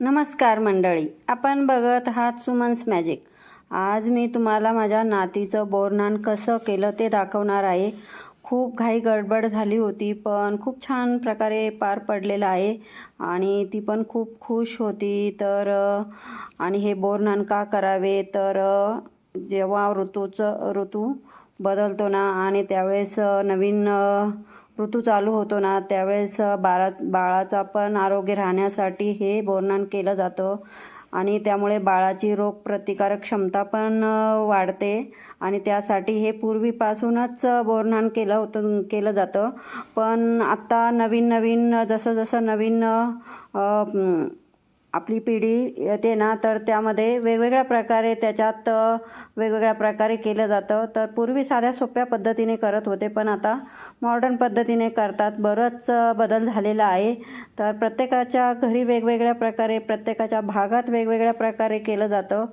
नमस्कार मंडळी. आपण बघत आहात सुमन्स मॅजिक. आज मी तुम्हाला माझ्या नातीचं बोरनान कसं केलं ते दाखवणार आहे. खूप घाई गडबड झाली होती पण खूप छान प्रकारे पार पडलेलं आहे आणि ती पण खूप खुश होती. तर आणि हे बोरनान का करावे? तर जेव्हा ऋतूचं ऋतू बदलतो ना आणि त्यावेळेस नवीन ऋतू चालू होतो ना त्यावेळेस बाळा बाळाचा पण आरोग्य राहण्यासाठी हे बोरनान केलं जातं. आणि त्यामुळे बाळाची रोगप्रतिकारक क्षमता पण वाढते. आणि त्यासाठी हे पूर्वीपासूनच बोरणान केलं होतं केलं जातं. पण आत्ता नवीन नवीन जसं जसं नवीन आपली पिढी येते ना तर त्यामध्ये वेगवेगळ्या प्रकारे त्याच्यात वेगवेगळ्या प्रकारे केलं जातं. तर पूर्वी साध्या सोप्या पद्धतीने करत होते पण आता मॉडर्न पद्धतीने करतात. बरंच बदल झालेला आहे. तर प्रत्येकाच्या घरी वेगवेगळ्या प्रकारे प्रत्येकाच्या भागात वेगवेगळ्या प्रकारे केलं जातं.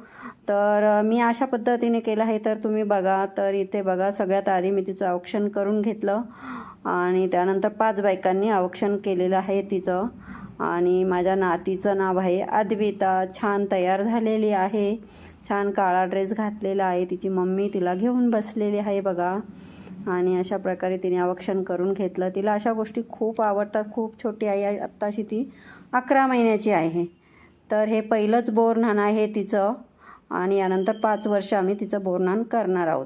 तर मी अशा पद्धतीने केलं आहे तर तुम्ही बघा. तर इथे बघा सगळ्यात आधी मी तिचं औक्षण करून घेतलं. आणि त्यानंतर पाच बायकांनी औक्षण केलेलं आहे तिचं. आणि माझ्या नातीचं नाव आहे अद्विता. छान तयार झालेली आहे. छान काळा ड्रेस घातलेला आहे. तिची मम्मी तिला घेऊन बसलेली आहे बघा. आणि अशा प्रकारे तिने आवक्षण करून घेतलं. तिला अशा गोष्टी खूप आवडतात. खूप छोटी आई आहे. आत्ताशी ती अकरा महिन्याची आहे. तर हे पहिलंच बोरनान आहे तिचं. आणि यानंतर पाच वर्ष आम्ही तिचं बोरनान करणार आहोत.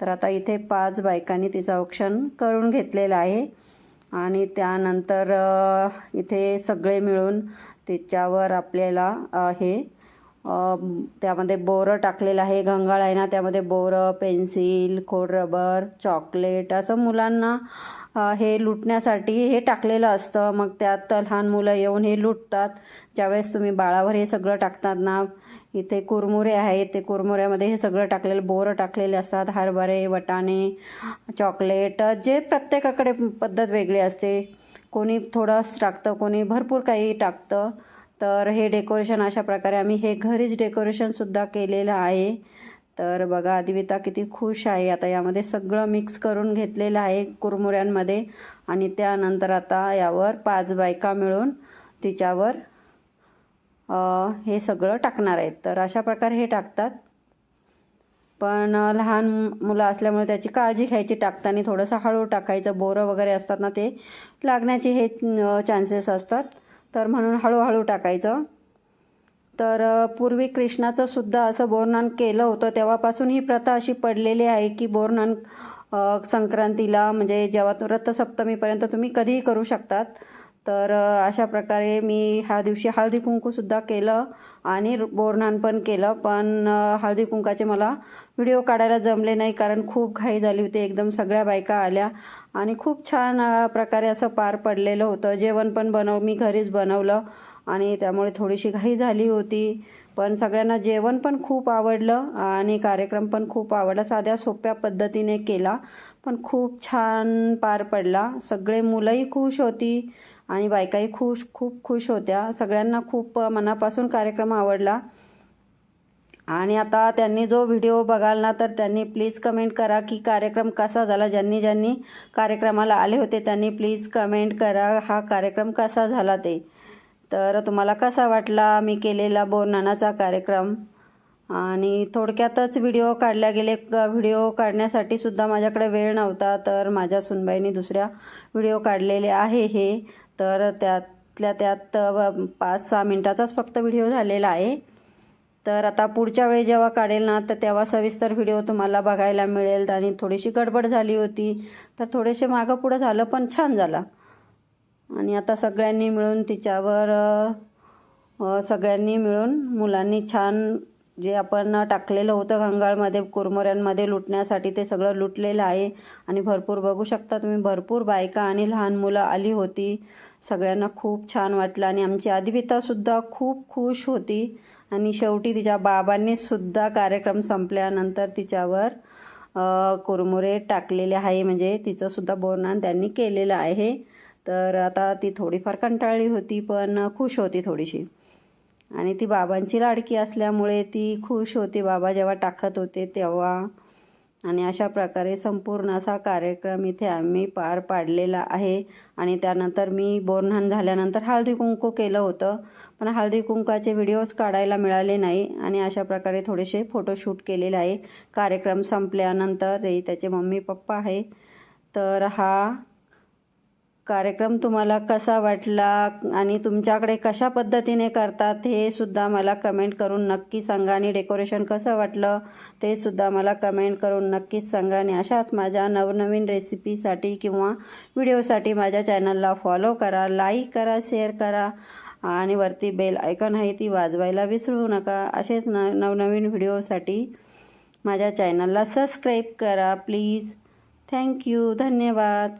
तर आता इथे पाच बायकांनी तिचं औक्षण करून घेतलेलं आहे. आणि त्यानंतर इथे सगळे मिळून त्याच्यावर आपल्याला हे त्यामध्ये बोरं टाकलेलं आहे घंगाळ आहे ना त्यामध्ये बोरं पेन्सिल खोड रबर चॉकलेट असं मुलांना हे लुटण्यासाठी हे टाकलेलं असतं. मग त्यात लहान मुलं येऊन हे लुटतात. ज्यावेळेस तुम्ही बाळावर हे सगळं टाकतात ना इथे कुरमुरे आहेत ते कुरमुऱ्यामध्ये हे सगळं टाकलेलं बोरं टाकलेले असतात हरभरे वटाणे चॉकलेट जे प्रत्येकाकडे पद्धत वेगळी असते. कोणी थोडंच टाकतं कोणी भरपूर काही टाकतं. तर हे डेकोरेशन अशा प्रकारे आम्ही हे घरीच डेकोरेशनसुद्धा केलेलं आहे. तर बघा अदिविता किती खुश आहे. आता यामध्ये सगळं मिक्स करून घेतलेलं आहे कुरमुऱ्यांमध्ये. आणि त्यानंतर आता यावर पाच बायका मिळून तिच्यावर हे सगळं टाकणार आहेत. तर अशा प्रकारे हे टाकतात. पण लहान मुलं असल्यामुळे त्याची काळजी घ्यायची. टाकताना थोडंसं हळू टाकायचं. बोरं वगैरे असतात ना ते लागण्याचे हे चान्सेस असतात. तर म्हणून हळूहळू टाकायचं. तर पूर्वी कृष्णाचं सुद्धा असं बोरनान केलं होतं. तेव्हापासून ही प्रथा अशी पडलेली आहे की बोरनान संक्रांतीला म्हणजे जेव्हा तो रथसप्तमीपर्यंत तुम्ही कधीही करू शकतात. तर अशा प्रकारे मी ह्या दिवशी हळदी कुंकूसुद्धा केलं आणि र- बोरनान पण केलं. पण हळदी कुंकाचे मला व्हिडिओ काढायला जमले नाही कारण खूप घाई झाली होती. एकदम सगळ्या बायका आल्या आणि खूप छान प्रकारे असं पार पडलेलं होतं. जेवण पण बनव मी घरीच बनवलं आणि त्यामुळे थोडीशी घाई झाली होती. पण सगळ्यांना जेवण पण खूप आवडलं आणि कार्यक्रम पण खूप आवडला. साध्या सोप्या पद्धतीने केला पण खूप छान पार पडला. सगळे मुलंही खुश होती. आणि बायकाही खुश खूप खुश होत्या. सगळ्यांना खूप मनापासून कार्यक्रम आवडला. आणि आता त्यांनी जो व्हिडिओ बघाल ना तर त्यांनी प्लीज कमेंट करा की कार्यक्रम कसा झाला. ज्यांनी ज्यांनी कार्यक्रमाला आले होते त्यांनी प्लीज कमेंट करा हा कार्यक्रम कसा झाला ते. तर तुम्हाला कसा वाटला? मी केलेला बोरनानाचा कार्यक्रम. आणि थोडक्यातच व्हिडिओ काढल्या गेले. क- व्हिडिओ काढण्यासाठी सुद्धा माझ्याकडे वेळ नव्हता तर माझ्या सुनबाईने दुसऱ्या व्हिडिओ काढलेले आहे हे. तर त्यातल्या त्यात पाच सहा मिनटाचाच फक्त व्हिडिओ झालेला आहे. तर आता पुढच्या वेळी जेव्हा काढेल ना तर तेव्हा सविस्तर व्हिडिओ तुम्हाला बघायला मिळेल. आणि थोडीशी गडबड झाली होती तर थोडेसे मागं पुढं झालं पण छान झाला. आणि आता सगळ्यांनी मिळून तिच्यावर सगळ्यांनी मिळून मुलांनी छान जे आपण टाकलेलं होतं घंगाळमध्ये कुरमुऱ्यांमध्ये लुटण्यासाठी ते सगळं लुटलेलं आहे. आणि भरपूर बघू शकता तुम्ही भरपूर बायका आणि लहान मुलं आली होती. सगळ्यांना खूप छान वाटलं. आणि आमची अद्वितासुद्धा खूप खुश होती. आणि शेवटी तिच्या बाबांनीसुद्धा कार्यक्रम संपल्यानंतर तिच्यावर कुरमुरे टाकलेले आहे. म्हणजे तिचंसुद्धा सुद्धा त्यांनी केलेलं आहे. तर आता ती थोडीफार कंटाळली होती पण खुश होती थोडीशी. आणि ती बाबांची लाडकी असल्यामुळे ती खुश होती. बाबा जेव्हा टाकत होते तेव्हा. आणि अशा प्रकारे संपूर्ण असा कार्यक्रम इथे आम्ही पार पाडलेला आहे. आणि त्यानंतर मी बोरन्हाण झाल्यानंतर हळदी कुंकू केलं होतं. पण हळदी कुंकाचे व्हिडिओज काढायला मिळाले नाही. आणि अशा प्रकारे थोडेसे फोटोशूट केलेले आहे. कार्यक्रम संपल्यानंतर ते त्याचे मम्मी पप्पा आहे. तर हा कार्यक्रम तुम्हाला कसा वाटला आणि तुमच्याकडे कशा पद्धतीने करतात हे सुद्धा मला कमेंट करून नक्की सांगा. आणि डेकोरेशन कसं वाटलं ते सुद्धा मला कमेंट करून नक्कीच सांगा. आणि अशाच माझ्या नवनवीन रेसिपीसाठी किंवा व्हिडिओसाठी माझ्या चॅनलला फॉलो करा लाईक करा शेअर करा आणि वरती बेल ऐकन आहे ती वाजवायला विसरू नका. असेच न नवनवीन व्हिडिओसाठी माझ्या चॅनलला सबस्क्राईब करा प्लीज थँक्यू धन्यवाद.